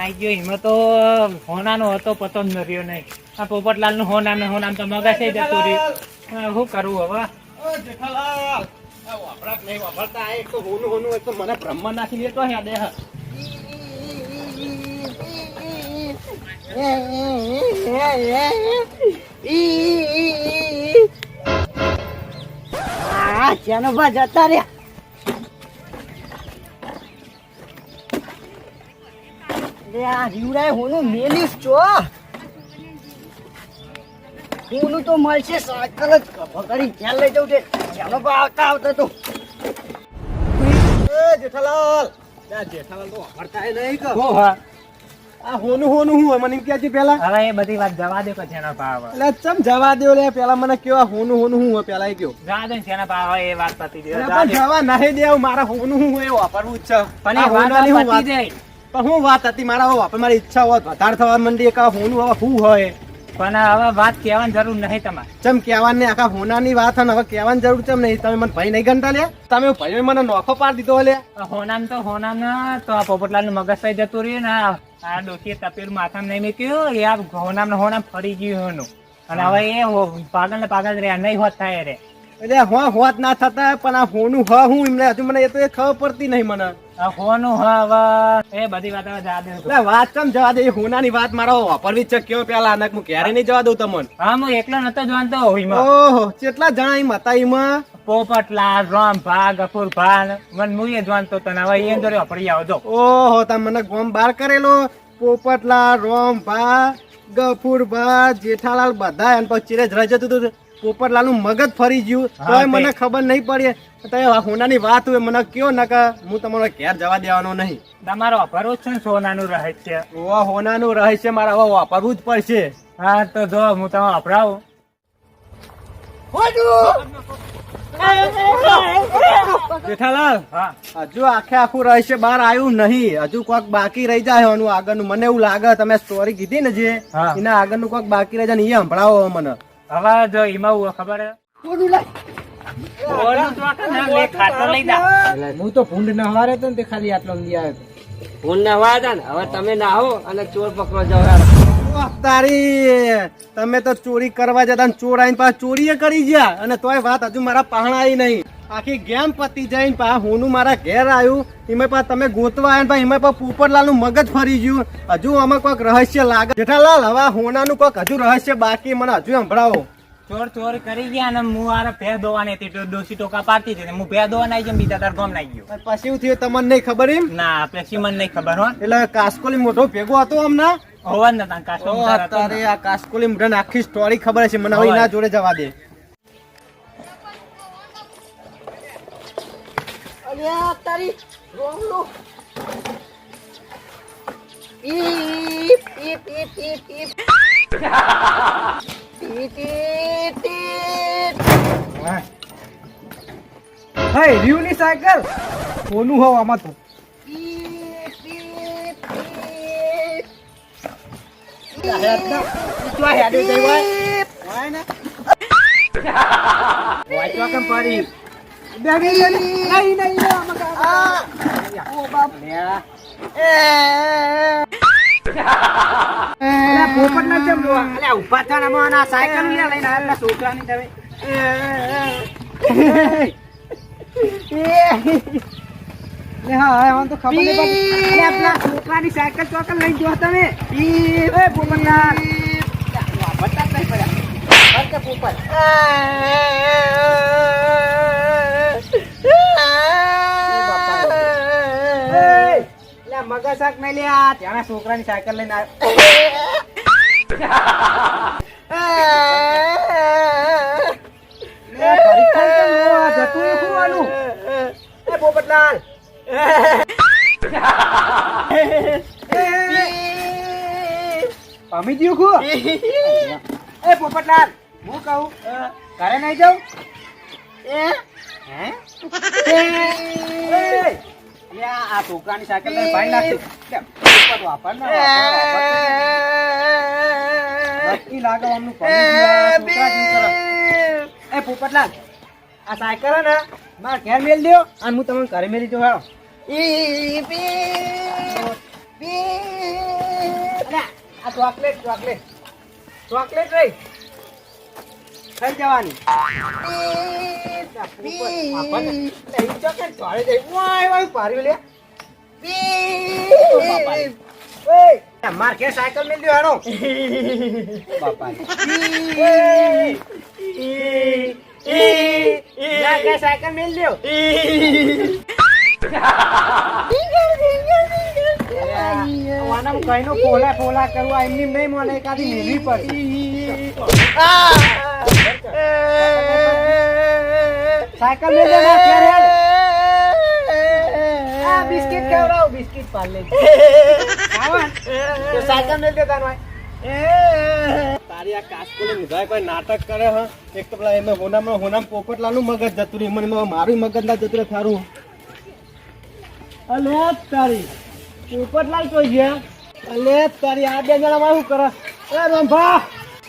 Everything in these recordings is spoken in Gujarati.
નાઈ ગયો. એમાં તો હોનાનો હતો પતો જ ન નહીં. આ પોપટલાલનું હોના ને હોનામ તો મગા છે જતું રહ્યું. શું કરવું હવે? ઓ જેઠાલાલ! આ વાપરાક નહીં વાપરતા આ એક તો હોનું હોનું એક તો મને બ્રહ્મ નાખી લેતો હે દેહ. આ જેનો બા જતા રહ્યા. લે આ રીવડાએ હોનું મેલ્યું ચો હોનું તો મળશે સાયકલ જ. પકડી ઘેર લઈ જવું છે. જેનો આવતા આવતા તો. જેઠાલાલ. જેઠાલાલ તો વાપરતા નહીં કે. હા? આ હોનું હોનું હું મને એમ કહેજે પેલા. હવે એ બધી વાત જવા દે કે જેના ભાવ એટલે ચમ જવા દો લે? પેલા મને કેવા હોનું હોનું હું પેલા એ કયો. જવા દે ને ભાવ એ વાત પતી દે જવા પણ જવા નહીં દેવું મારા હોનું હું એ વાપરવું જ છે. પણ એ વાત પતી વાત? જાય. પણ હું વાત હતી મારા બાપે મારી ઈચ્છા હોત વધારે થવા મંડી એક આ હોનું હવે શું હોય? પણ હવે વાત કહેવાની જરૂર નહીં તમારે. ચમ કહેવાની આખા હોનાની વાત હે ને હવે કહેવાની જરૂર ચમ નહીં? તમે મને ભાઈ નહીં ગણતા લે તમે ભાઈ મને નોખો પાડ દીધો લે હોનામ તો હોનામ ના તો આ પોપટલાલનું મગજ થઈ જતું રહ્યું ને આ- ડોશીએ તપેલું માથામાં નહીં મૂક્યું એ આ હોનામ ને હોનામ ફરી ગયું એનું. અને હવે એ પાગલ ને પાગલ રહ્યા નહીં હોત થાય રે. એટલે હો હોત ના થતા પણ આ હોનું હ હું એમને હજુ મને એ તો એ ખબર પડતી નહીં મને. આ હોનું હવે એ બધી વાત હવે જવા દે. એટલે વાત ચમ જવા દે એ હોનાની વાત મારો વાપરવી જ છે પેલા નક હું ક્યારે નહીં જવા દઉં તમને. હા હું એકલો નતો જોવાતો હોઈમાં ઓહો કેટલા જણા એમ હતા એમાં? પોપટલાલ રામ ભા ગફુર ભા ને મને હું એ જોવાતો ને હવે એ જોડે વાપરી આવો ઓહો તમે મને ગોમ બાર કરેલો. પોપટલાલ રોમ ભા ગફુર ભા જેઠાલાલ બધા એમ પછી ચિરે જ રહી જતું હતું. પોપટલાલનું મગજ ફરી ગયું. તો મને ખબર નહીં પડી. તમે હોનાની વાત હોય મને કયો ના કે હું તમારો ઘેર જવા દેવાનો નહીં. તમારો વાપરવું જ છે ને સોનાનું રહસ્ય? ઓ હોનાનું રહસ્ય મારે હવે વાપરવું જ પડશે. હા તો જો હું તમે વાપરાવું. જેઠાલાલ હજુ આખે આખું રહેશે બહાર આવ્યું નહીં. હજુ કોક બાકી રહી જાય એનું આગળનું. મને એવું લાગે તમે સ્ટોરી કીધી ને જે. એના આગળનું કોઈક બાકી રહી જાય ને એ સંભળાવો મને. હવે જો એમાં હું? ખબર હે? તો આખા લે ખાતો લઈ જા. હું તો ભૂંડ ન હારે તો તે ખાલી આટલો લઈ આવ્યો. હું નવા હતા ને હવે તમે નાહો અને ચોર પકડો જવા ઓહ, તારી તમે તો ચોરી કરવા જતા ને ચોર આઈને પાછા ચોરીએ કરી ગયા. અને તોય વાત હજુ મારા પહાણા આવી નહીં. આખી ગેમ પતી જઈને પા હુંનું મારા ઘેર આવ્યું એમાં પા તમે ગોતવા આવ્યા ને એમાં પા પોપટલાલનું મગજ ફરી ગયું. હજુ આમાં કોઈક રહસ્ય લાગે. જેઠાલાલ હવે હોનાનું કોઈક હજુ રહસ્ય બાકી મને હજુ સંભળાવો. ચોર ચોર કરી ગયા ને હું આરે ભે દોવાની હતી ડોસી ટોકા પાડતી હતી. ને હું ભે દોવાના આવી ગયો બીજા તાર ગામ નાઈ ગયો. પછી એવું થયું તમને નહીં ખબર એમ? ના પછી મને નહીં ખબર હો. એટલે કાસ્કોલી મોટો ભેગો હતો હમણાં? હોવા ને તાન કાસ્ટમ ઓ, આ કાસ્કોલી મોટા આખી સ્ટોરી ખબર છે મને હવે. એના જોડે જવા દે. અલ્યા તારી રોમલો ઈપ ઈપ ઈપ ઈપ ઈપ ટીપ ટીપ ટીપ હે રીવની સાયકલ કોનું હોવ આમાં તો ટીપ ટીપ ટીપ તું હેડે જઈ હોય ટીપ હોય ને વાંચવા કેમ પડી બે બે બે નહીં નહીં સાયકલ લે લઈને તમે હા હા તો ખબર નહીં પેલા છોકરાની સાયકલ ચોકલ લઈ જો તમે એ પોપટલાલ મગજ શાક નહીં લે આ. ત્યાંના છોકરાની સાયકલ લઈને આવ્યો પોપટલાલ. પામી ગયું ખુ? એ પોપટલાલ હું કહું ઘરે નહીં જાઉં? એ, આ આ છોકરાની સાયકલ લઈને ભાઈ નાખી વાપર ને. નક્કી લાગે આમનું. એ પોપટલાલ આ સાયકલ ને મારા ઘેર મેલ દ્યો અને હું તમને ઘરે મેલી જો હેડો આ ચોકલેટ ચોકલેટ. ચોકલેટ રહી થઈ જવાની. માર કે સાયકલ મેલ દો હેડો. બાપા કે સાયકલ મેલ દો વાનામ કઈનો પોલા પોલા કરવા એમની નહીં મને એકાદી લેવી પડી. સાયકલ મેલ દે ના ફેર આ બિસ્કિટ ખવડાવ બિસ્કિટ પાર્લે ખાવા તો સાયકલ મેલ દે ભાઈ. તારી આ કાસ્કોલે નિભાય કોઈ નાટક કરે હ? એક તો પેલા એમાં હોનામાં હોનામ પોપટલાલનું મગજ જતું રહ્યું. મને મારું મગજ ના જતું રહે થારું અલે તારી. પોપટલાલ કોઈ ગયા અલે તારી. આ બે જણા શું કરે? એ રંભા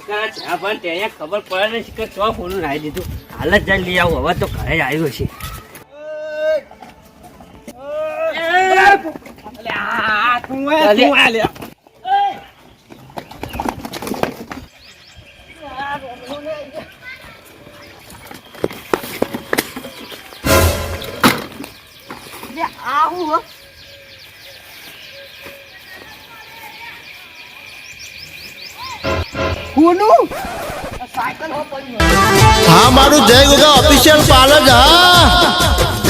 પણ ત્યાં ખબર પડે ને કે ચો ફોનું નાખી દીધું. હાલ જ જઈને લઈ આવું. હવે તો ઘરે જ આવ્યો છે. આ તું લે હા મારું જય ગોગા ઓફિશિયલ પાર્લર હા.